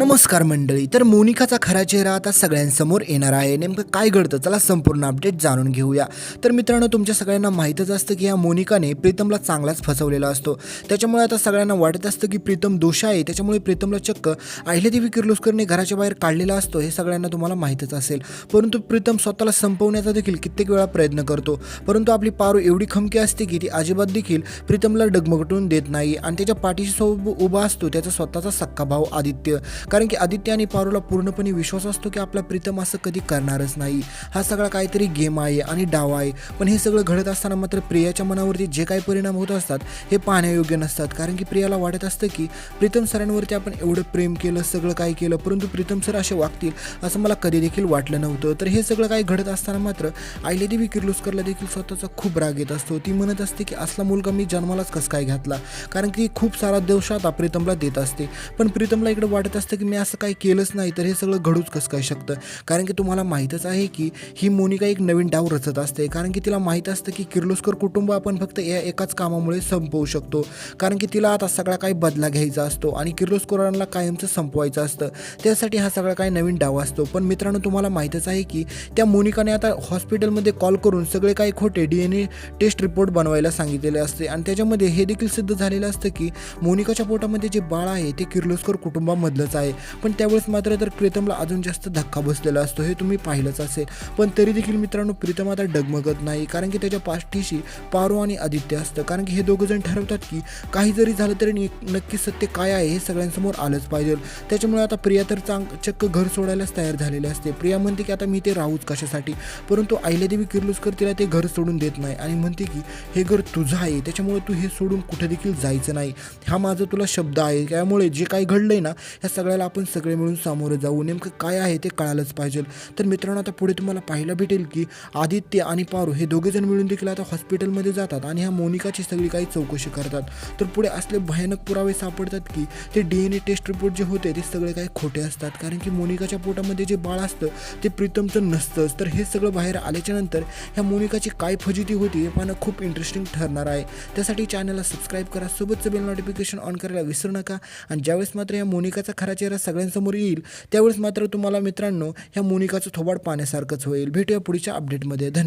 नमस्कार मंडळी तर मोनिकाचा खरा चेहरा आता सगळ्यांसमोर येणार आहे. नेमकं काय घडतं? चला संपूर्ण अपडेट जाणून घेऊया. तर मित्रांनो तुमच्या सगळ्यांना माहीतच असतं की या मोनिकाने प्रीतमला चांगलाच फसवलेला असतो. त्याच्यामुळे आता सगळ्यांना वाटत असतं की प्रीतम दोष आहे. त्याच्यामुळे प्रीतमला चक्क अहिल्यादेवी किर्लोस्करने घराच्या बाहेर काढलेला असतो हे सगळ्यांना तुम्हाला माहीतच असेल. परंतु प्रीतम स्वतःला संपवण्याचा देखील कित्येक वेळा प्रयत्न करतो. परंतु आपली पारू एवढी खमकी असते की ती अजिबात देखील प्रीतमला डगमगटून देत नाही. आणि त्याच्या पाठीशी सोब उभा असतो त्याचा स्वतःचा सक्का भाऊ आदित्य. कारण की आदित्य आणि पारूला पूर्णपणे विश्वास असतो की आपला प्रीतम असं कधी करणारच नाही. हा सगळा काहीतरी गेम आहे आणि डाव आहे. पण हे सगळं घडत असताना मात्र प्रियाच्या मनावरती जे काही परिणाम होत असतात हे पाहण्यायोग्य नसतात. कारण की प्रियाला वाटत असतं की प्रीतम सरांवरती आपण एवढं प्रेम केलं सगळं काय केलं परंतु प्रीतम सर असे वागतील असं मला कधी देखील वाटलं नव्हतं. तर हे सगळं काही घडत असताना मात्र आयलेदेवी किर्लोस्करला देखील स्वतःचा खूप राग येत असतो. ती म्हणत असते की असला मुलगा मी जन्मालाच कसं काय घातला? कारण की खूप सारा दोष आता प्रीतमला देत असते. पण प्रीतमला इकडे वाटत असतं की मी असं काही केलंच नाही तर हे सगळं घडूच कसं काय शकतं? कारण की तुम्हाला माहीतच आहे की ही मोनिका एक नवीन डाव रचत असते. कारण की तिला माहीत असतं की किर्लोस्कर कुटुंब आपण फक्त या एकाच कामामुळे संपवू शकतो. कारण की तिला आता सगळा काही बदला घ्यायचा असतो आणि किर्लोस्करांना कायमचं संपवायचं असतं. त्यासाठी हा सगळा काही नवीन डाव असतो. पण मित्रांनो तुम्हाला माहीतच आहे की त्या मोनिकाने आता हॉस्पिटलमध्ये कॉल करून सगळे काही खोटे D N A test report बनवायला सांगितलेले असते. आणि त्याच्यामध्ये हे देखील सिद्ध झालेलं असतं की मोनिकाच्या पोटामध्ये जे बाळ आहे ते किर्लोस्कर कुटुंबामधलंच आहे. आहे. पण त्यावेळेस मात्र तर प्रीतमला अजून जास्त धक्का बसलेला असतो हे तुम्ही पाहिलंच असेल. पण तरी देखील मित्रांनो प्रीतम आता डगमगत नाही कारण की त्याच्या पाठीशी पारो आणि आदित्य असतं. कारण की हे दोघं जण ठरवतात की काही जरी झालं तरी नक्की सत्य काय आहे हे सगळ्यांसमोर आलंच पाहिजे. त्याच्यामुळे आता प्रिया तर चांग चक्क घर सोडायलाच तयार झालेले असते. प्रिया म्हणते की आता मी ते राहूच कशासाठी? परंतु अहिल्यादेवी किर्लोस्कर तिला ते घर सोडून देत नाही आणि म्हणते की हे घर तुझं आहे त्याच्यामुळे तू हे सोडून कुठे देखील जायचं नाही. हा माझा तुला शब्द आहे त्यामुळे जे काही घडलंय ना ह्या सगळ्या सगळ्याला आपण सगळे मिळून सामोरं जाऊ. नेमकं काय आहे ते कळालंच पाहिजे. तर मित्रांनो आता पुढे तुम्हाला पाहायला भेटेल की आदित्य आणि पारू हे दोघेजण मिळून देखील आता हॉस्पिटलमध्ये जातात आणि ह्या मोनिकाची सगळी काही चौकशी करतात. तर पुढे असले भयानक पुरावे सापडतात की ते D N A test report जे होते ते सगळे काही खोटे असतात. कारण की मोनिकाच्या पोटामध्ये जे बाळ असतं ते प्रीतमचं नसतंच. तर हे सगळं बाहेर आल्याच्यानंतर ह्या मोनिकाची काय फजिती होती हे पाहणं खूप इंटरेस्टिंग ठरणार आहे. त्यासाठी चॅनलला सबस्क्राईब करा. सोबतचं बेल नोटिफिकेशन ऑन करायला विसरू नका. आणि ज्यावेळेस मात्र या मोनिकाचा खराचे चेहरा सगळ्यांसमोर येईल त्यावेळेस मात्र तुम्हाला मित्रांनो ह्या मोनिकाचं थोबाड पाण्यासारखंच होईल. भेटूया पुढच्या अपडेटमध्ये धन्यवाद.